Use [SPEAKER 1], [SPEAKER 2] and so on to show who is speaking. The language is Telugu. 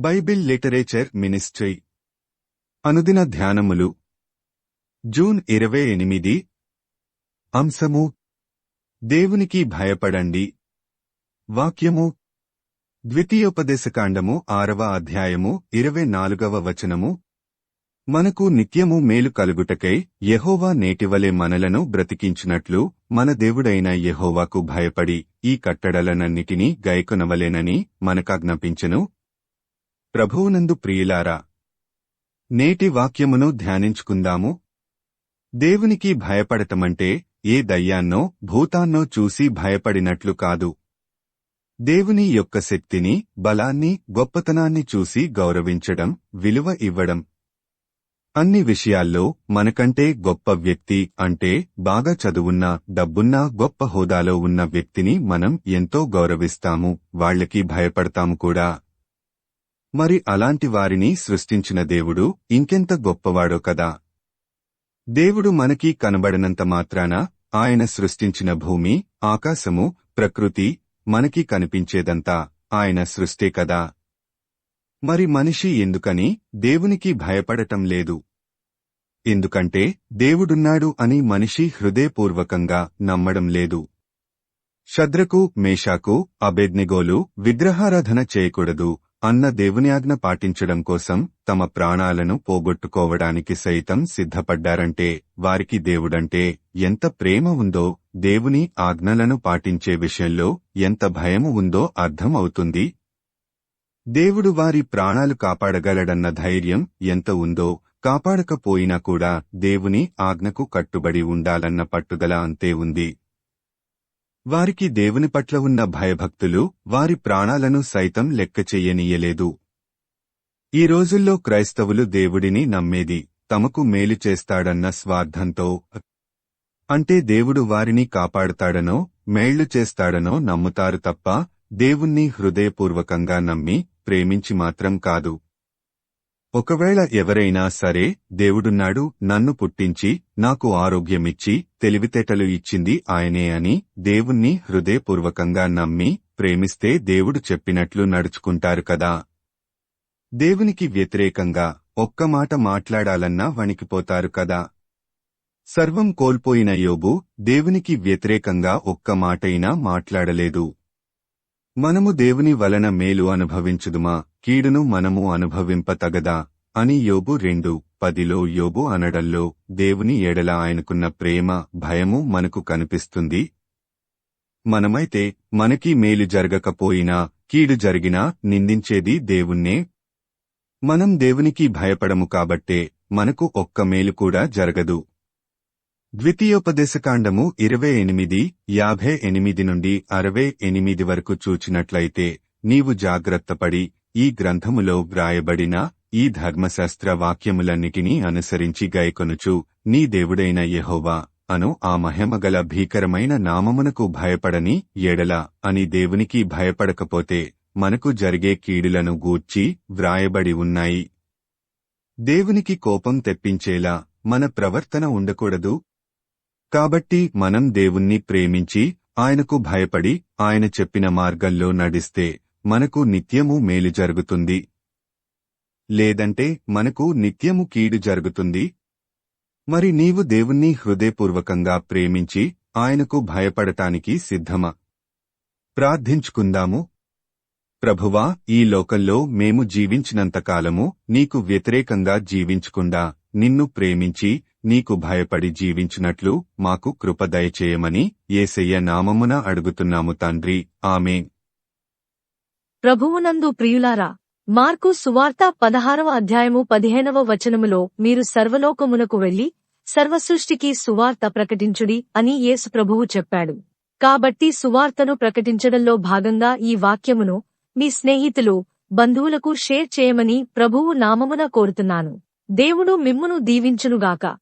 [SPEAKER 1] Bible literature ministry. అనుదిన ధ్యానములు. జూన్ ఇరవై ఎనిమిది. అంశము. దేవునికి భయపడండి. వాక్యము. ద్వితీయోపదేశకాండము ఆరవ అధ్యాయము ఇరవై నాలుగవ వచనము. మనకు నిత్యము మేలు కలుగుటకై యెహోవా నేటివలే మనలను బ్రతికించినట్లు మన దేవుడైన యెహోవాకు భయపడి ఈ కట్టడలనన్నిటినీ గైకొనవలెనని మనకాజ్ఞాపించెను. ప్రభువునందు ప్రియులారా నేటి వాక్యమును ధ్యానించుకుందాము. దేవునికి భయపడటమంటే ఏ దయ్యాన్నో భూతాన్నో చూసి భయపడినట్లు కాదు. దేవుని యొక్క శక్తిని బలాన్ని గొప్పతనాన్ని చూసి గౌరవించడం విలువ ఇవ్వడం. అన్ని విషయాల్లో మనకంటే గొప్ప వ్యక్తి అంటే బాగా చదువున్న డబ్బున్న గొప్ప హోదాలో ఉన్న వ్యక్తిని మనం ఎంతో గౌరవిస్తాము. వాళ్ళకి భయపడతాము కూడా. మరి అలాంటి వారిని సృష్టించిన దేవుడు ఇంకెంత గొప్పవాడో కదా. దేవుడు మనకి కనబడనంత మాత్రాన ఆయన సృష్టించిన భూమి ఆకాశము ప్రకృతి మనకి కనిపించేదంతా ఆయన సృష్టే కదా. మరి మనిషి ఎందుకని దేవునికి భయపడటం లేదు? ఎందుకంటే దేవుడున్నాడు అని మనిషి హృదయపూర్వకంగా నమ్మడం లేదు. శద్రకు మేషాకు అబెద్నిగోలు విగ్రహారాధన చేయకూడదు అన్న దేవుని ఆజ్ఞ పాటించడం కోసం తమ ప్రాణాలను పోగొట్టుకోవడానికి సైతం సిద్ధపడ్డారంటే వారికి దేవుడంటే ఎంత ప్రేమ ఉందో దేవుని ఆజ్ఞలను పాటించే విషయంలో ఎంత భయము ఉందో అర్థం అవుతుంది. దేవుడు వారి ప్రాణాలు కాపాడగలడన్న ధైర్యం ఎంత ఉందో కాపాడకపోయినా కూడా దేవుని ఆజ్ఞకు కట్టుబడి ఉండాలన్న పట్టుదల అంతే ఉంది. వారికి దేవుని పట్ల ఉన్న భయభక్తులు వారి ప్రాణాలను సైతం లెక్క చెయ్యనీయలేదు ఈ రోజుల్లో క్రైస్తవులు దేవుడిని నమ్మేది తమకు మేలు చేస్తాడన్న స్వార్థంతో అంటే దేవుడు వారిని కాపాడుతాడనో మేళ్ళు చేస్తాడనో నమ్ముతారు తప్ప దేవుణ్ణి హృదయపూర్వకంగా నమ్మి ప్రేమించి మాత్రం కాదు. ఒకవేళ ఎవరైనా సరే దేవుడున్నాడు నన్ను పుట్టించి నాకు ఆరోగ్యమిచ్చి తెలివితేటలు ఇచ్చింది ఆయనే అని దేవుణ్ణి హృదయపూర్వకంగా నమ్మి ప్రేమిస్తే దేవుడు చెప్పినట్లు నడుచుకుంటారు కదా. దేవునికి వ్యతిరేకంగా ఒక్క మాట మాట్లాడాలన్నా వణికిపోతారు కదా. సర్వం కోల్పోయిన యోబు దేవునికి వ్యతిరేకంగా ఒక్క మాటైనా మాట్లాడలేదు. మనము దేవుని వలన మేలు అనుభవించుదుమా? కీడును మనము అనుభవింపతగదా? అని యోబు రెండు పదిలో యోబు అనడంలో దేవుని ఎడల ఆయనకున్న ప్రేమ భయము మనకు కనిపిస్తుంది. మనమైతే మనకి మేలు జరగకపోయినా కీడు జరిగినా నిందించేది దేవుణ్ణే. మనం దేవునికి భయపడము కాబట్టే మనకు ఒక్క మేలు కూడా జరగదు. ద్వితీయోపదేశకాండము ఇరవై ఎనిమిది యాభై ఎనిమిది నుండి అరవై ఎనిమిది వరకు చూచినట్లయితే నీవు జాగ్రత్తపడి ఈ గ్రంథములో వ్రాయబడిన ఈ ధర్మశాస్త్ర వాక్యములన్నిటినీ అనుసరించి గైకొనుచు నీ దేవుడైన యెహోవా అను ఆ మహిమగల భీకరమైన నామమునకు భయపడని ఎడల అని దేవునికి భయపడకపోతే మనకు జరిగే కీడులను గూర్చి వ్రాయబడి ఉన్నాయి. దేవునికి కోపం తెప్పించేలా మన ప్రవర్తన ఉండకూడదు కాబట్టి మనం దేవుణ్ణి ప్రేమించి ఆయనకు భయపడి ఆయన చెప్పిన మార్గంలో నడిస్తే మనకు నిత్యము మేలు జరుగుతుంది. లేదంటే మనకు నిత్యము కీడు జరుగుతుంది. మరి నీవు దేవుణ్ణి హృదయపూర్వకంగా ప్రేమించి ఆయనకు భయపడటానికి సిద్ధమా? ప్రార్థించుకుందాము. ప్రభువా ఈ లోకంలో మేము జీవించినంతకాలము నీకు వ్యతిరేకంగా జీవించకుండా నిన్ను ప్రేమించి నీకు భయపడి జీవించినట్లు మాకు కృప దయచేయమని ఏసయ్య నామమున అడుగుతున్నాము తండ్రి. ఆమె
[SPEAKER 2] ప్రభువునందు ప్రియులారా మార్కు సువార్త పదహారవ అధ్యాయము పదిహేనవ వచనములో మీరు సర్వలోకమునకు వెళ్ళి సర్వసృష్టికి సువార్త ప్రకటించుడి అని యేసు ప్రభువు చెప్పాడు. కాబట్టి సువార్తను ప్రకటించడంలో భాగంగా ఈ వాక్యమును మీ స్నేహితులు బంధువులకు షేర్ చేయమని ప్రభువు నామమున కోరుతున్నాను. దేవుడు మిమ్మును దీవించునుగాక.